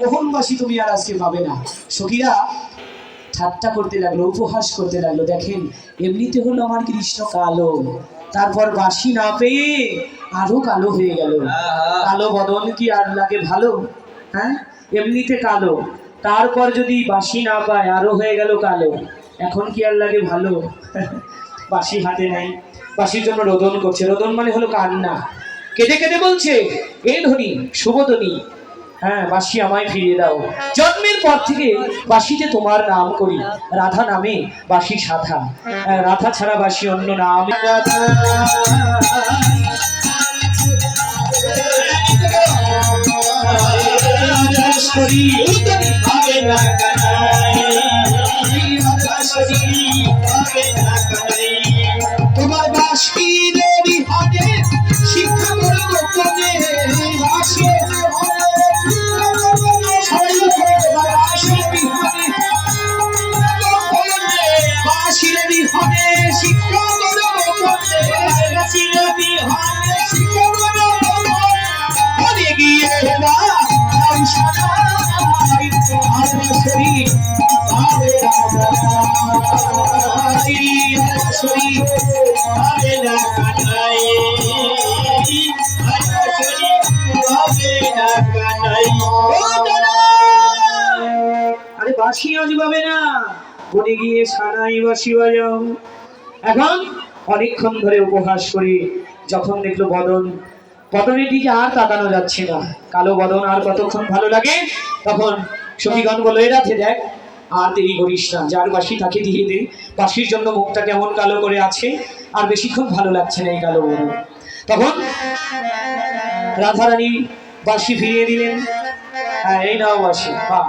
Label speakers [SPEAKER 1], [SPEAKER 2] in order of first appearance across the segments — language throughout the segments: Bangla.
[SPEAKER 1] মোহনবাসী তুমি আর আজকে পাবে না। সখীরা ঠাট্টা করতে লাগল উপহাস করতে লাগল দেখেন এমনিতে হলো আমার কৃষ্ণ কালো। তারপর বাসি না পেয়ে আরও কালো হয়ে গেল। কালো বদন কি আর লাগে ভালো? হ্যাঁ? এমনিতে কালো। তারপর যদি বাসি না পায় আরও হয়ে গেল কালো। এখন কি আর লাগে ভালো? বাসি হাতে নাই। বাসির জন্য রোদন করছে। রোদন মানে হলো কান্না। কেঁদে কেঁদে বলছে এ ধ্বনি শুভধ্বনি হ্যাঁ বাসি আমায় ফিরিয়ে দাও। জন্মের পর থেকে বাসিতে তোমার নাম করি। রাধা নামে বাসি সাধা। হ্যাঁ, রাধা ছাড়া বাসি অন্য নাম। রাধা গিয়ে না, নাম সাজাই আর আরে রাজাই শরীর
[SPEAKER 2] হবে না কানাই। রাজেশ্বরী হবে না কানাই।
[SPEAKER 1] আরে বাসি আজ না। বনে গিয়ে সানাই বাসি বাজাও এখন অনেকক্ষণ ধরে উপহাস করে যখন দেখল বদন, বদনের দিকে আর তাকানো যাচ্ছে না। কালো বদন আর কতক্ষণ ভালো লাগে? তখন সখীগণ বলো এ দেখ, আর দেরি করিস না। যার বাসি তাকে দিয়ে দে। বাসির জন্য মুখটা কেমন কালো করে আছে, আর বেশিক্ষণ ভালো লাগছে না এই কালো বদন। তখন রাধারানী বাসি ফিরিয়ে দিলেন। হ্যাঁ এই নাও বাসি হ্যাঁ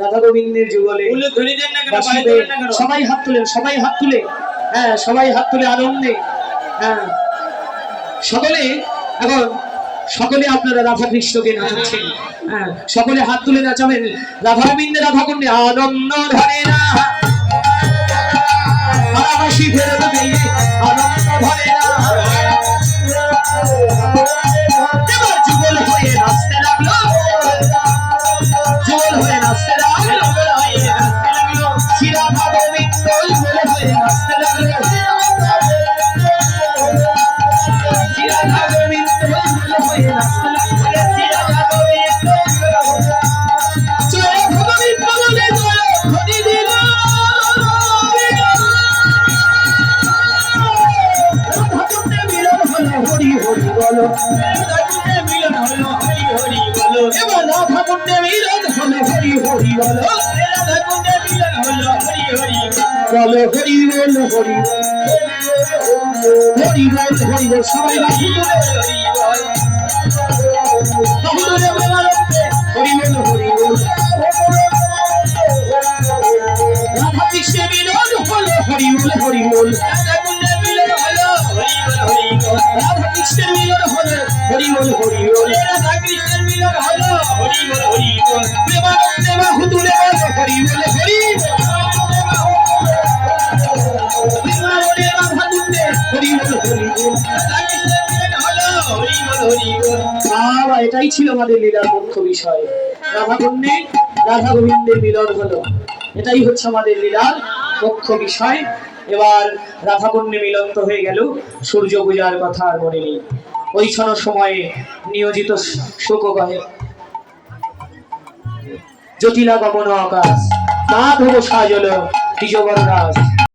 [SPEAKER 1] রাধা গোবিন্দের যুগলে সবাই হাত তুলেন সবাই হাত তুলে হ্যাঁ সবাই হাত তুলে আনন্দে হ্যাঁ। সকলে এখন সকলে আপনারা রাধা কৃষ্ণকে নাচাচ্ছেন হ্যাঁ। সকলে হাত তুলে নাচাবেন রাধা গোবিন্দে রাধা কন্যা আনন্দ ধরে না। মিলন হলো হরি হরি বলো এবার রাধাকুণ্ডে মিলন হলো হরি হরি বলো
[SPEAKER 2] রাধাকুণ্ডে মিলন হলো হরি হরি
[SPEAKER 1] বলো হরি বল হরি হরি বল হরি বল সবাই বাকি
[SPEAKER 2] হরি বল
[SPEAKER 1] হরি বল হরি বল রাধা কৃষ্ণ মিলন হলো হরি বল হরি বল। এটাই ছিল আমাদের লীলার মুখ্য বিষয়। রাধা কন্যে রাধা গোবিন্দের মিলন হলো। এটাই হচ্ছে আমাদের লীলার মুখ্য বিষয়। এবার রাধা কন্যে মিলন তো হয়ে গেল। সূর্য পূজার কথা আর মনে নেই। ওই সময়ে নিয়োজিত শোকবাহে জ্যোতিলা গমন আকাশ তা ধব সাজল দ্বিজবর রাজ